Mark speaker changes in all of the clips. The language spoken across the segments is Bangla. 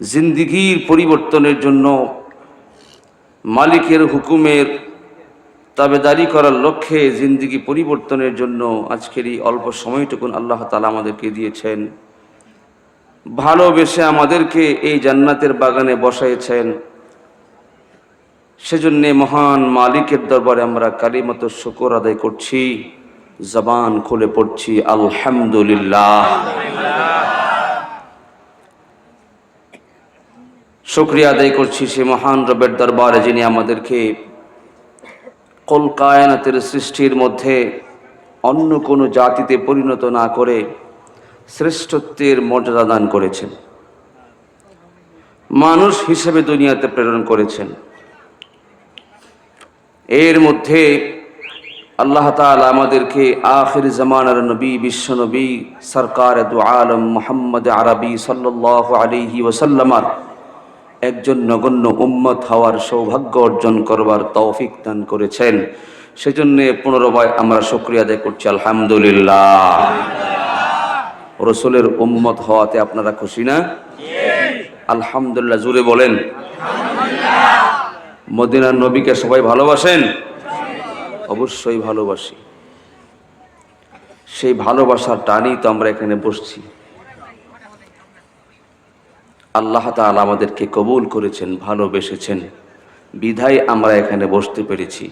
Speaker 1: জিন্দিগির পরিবর্তনের জন্য মালিকের হুকুমের তাবেদারি করার লক্ষ্যে জিন্দিগি পরিবর্তনের জন্য আজকের এই অল্প সময়টুকুন আল্লাহ তালা আমাদেরকে দিয়েছেন। ভালোবেসে আমাদেরকে এই জান্নাতের বাগানে বসাইছেন। সেজন্যে মহান মালিকের দরবারে আমরা কালিমত শুকর আদায় করছি, জবান খুলে পড়ছি, আলহামদুলিল্লাহ। শুক্রিয়া আদায় করছি সে মহান রবের দরবারে যিনি আমাদেরকে কল কায়নাতের সৃষ্টির মধ্যে অন্য কোনো জাতিতে পরিণত না করে শ্রেষ্ঠত্বের মর্যাদা দান করেছেন। মানুষ হিসেবে দুনিয়াতে প্রেরণ করেছেন। এর মধ্যে আল্লাহ তাআলা আমাদেরকে আখির জামানার নবী, বিশ্ব নবী, সরকার দু আলম মোহাম্মদ আরবি সাল্লাহ আলিহি ওসাল্লামার একজন নগণ্য উম্মত হওয়ার সৌভাগ্য অর্জন করবার তৌফিক দান করেছেন। সেজন্য পুনরবার আমরা শুক্রিয়া আদায় করছি, আলহামদুলিল্লাহ। রসুলের উম্মত হওয়াতে আপনারা খুশি না? আলহামদুলিল্লাহ, জুড়ে বলেন। মদিনার নবীকে সবাই ভালোবাসেন? অবশ্যই ভালোবাসি। সেই ভালোবাসার টানই তো আমরা এখানে বসছি। আল্লাহ তাআলা আমাদেরকে কবুল করেছেন, ভালোবেসেছেন। বিধায় আমরা এখানে বসতে পেরেছি।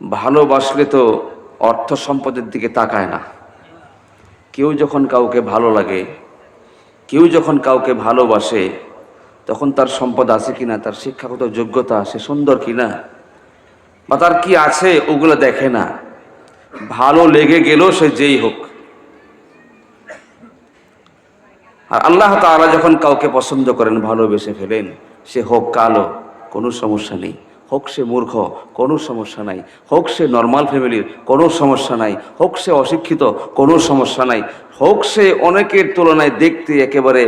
Speaker 1: ভালোবাসলে তো অর্থ সম্পদের দিকে তাকায় না। কেউ যখন কাউকে ভালো লাগে, কেউ যখন কাউকে ভালোবাসে, তখন তার সম্পদ আছে কি না তার শিক্ষাগত যোগ্যতা সে সুন্দর কি না বা তার কি আছে, ওগুলো দেখে না। ভালো লেগে গেল সে যেই হোক। আর আল্লাহ তাআলা যখন কাউকে পছন্দ করেন, ভালোবেসে ফেলেন, সে হোক কালো, কোনো সমস্যা নেই। হোক সে মূর্খ, কোনো সমস্যা নাই। হোক সে নর্মাল ফ্যামিলির কোনো সমস্যা নাই। হোক সে অশিক্ষিত, কোনো সমস্যা নাই। হোক সে অনেকের তুলনায় দেখতে একেবারে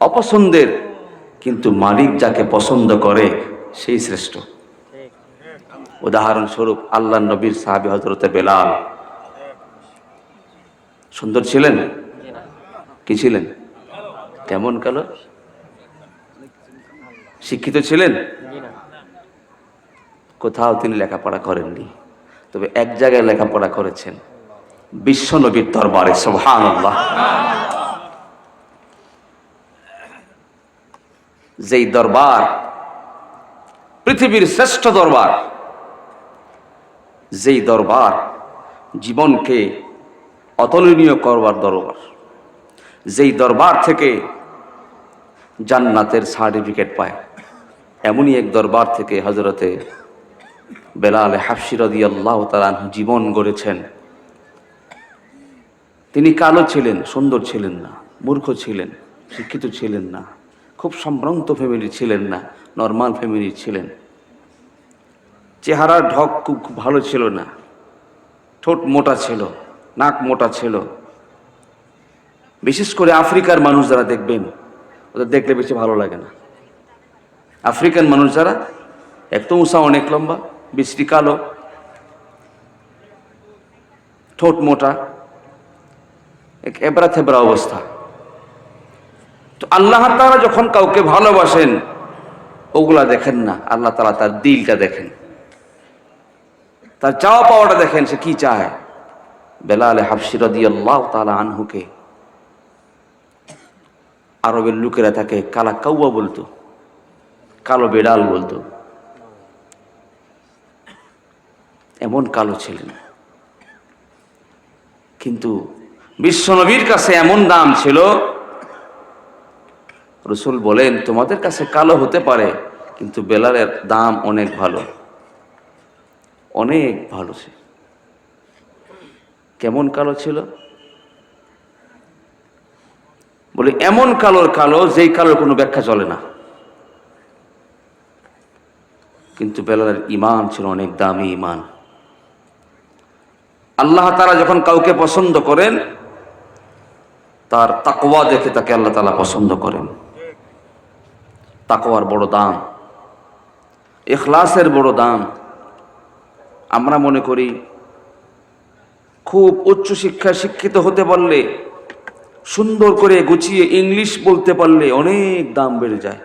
Speaker 1: অপছন্দের, কিন্তু মালিক যাকে পছন্দ করে, সেই শ্রেষ্ঠ। উদাহরণস্বরূপ আল্লাহ নবীর সাহাবি হজরতে বেলাল। সুন্দর ছিলেন? কি ছিলেন? কেমন কালো শিক্ষিত ছিলেন? কোথাও তিনি লেখাপড়া করেননি। তবে এক জায়গায় লেখাপড়া করেছেন। বিশ্ব নবীর দরবারে সোহান যেই দরবার, পৃথিবীর শ্রেষ্ঠ দরবার, যেই দরবার জীবনকে অতুলনীয় করবার দরবার যেই দরবার থেকে জান্নাতের সার্টিফিকেট পায়, এমনই এক দরবার থেকে হজরতে বেলাল হাফসিরদি আল্লাহ তালান জীবন গড়েছেন। তিনি কালো ছিলেন, সুন্দর ছিলেন না, মূর্খ ছিলেন, শিক্ষিত ছিলেন না, খুব সম্ভ্রান্ত ফ্যামিলি ছিলেন না নর্মাল ফ্যামিলি ছিলেন। চেহারার ঢক খুব ভালো ছিল না, ঠোঁট মোটা ছিল, নাক মোটা ছিল বিশেষ করে আফ্রিকার মানুষ যারা দেখবেন, ওদের দেখলে বেশি ভালো লাগে না। আফ্রিকান মানুষ যারা, এক তো উষা অনেক লম্বা, বৃষ্টি কালো, ঠোঁট মোটা, এক এবড়া থেবড়া অবস্থা। তো আল্লাহ তারা যখন কাউকে ভালোবাসেন, ওগুলা দেখেন না। আল্লাহ তালা তার দিলটা দেখেন। তার চাওয়া পাওয়াটা দেখেন সে কি চায়। বেলাল হাফসিরদি আল্লাহ তালা আনহুকে আরবের লোকেরা তাকে কালা কাউয়া বলতো, কালো বেড়াল বলতো। এমন কালো ছিলেন। কিন্তু বিশ্বনবীর কাছে এমন দাম ছিল, রসুল বলেন, তোমাদের কাছে কালো হতে পারে, কিন্তু বেলালের দাম অনেক ভালো। অনেক ভালো ছিল কেমন কালো ছিল? বলে, এমন কালোর কালো, যেই কালোর কোনো ব্যাখ্যা চলে না। কিন্তু বেলালের ইমান ছিল অনেক দামি ইমান আল্লাহ তারা যখন কাউকে পছন্দ করেন, তার তাকওয়া দেখে তাকে আল্লাহ তালা পছন্দ করেন। তাকওয়ার বড় দাম এখলাসের বড় দাম। আমরা মনে করি, খুব উচ্চ শিক্ষায় শিক্ষিত হতে পারলে সুন্দর করে গুছিয়ে ইংলিশ বলতে পারলে অনেক দাম বেড়ে যায়।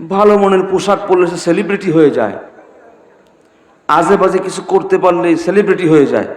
Speaker 1: ভালো মনের পোশাক পরলে সে সেলিব্রিটি হয়ে যায়। আজে বাজে কিছু করতে পারলে সেলিব্রিটি হয়ে যায়।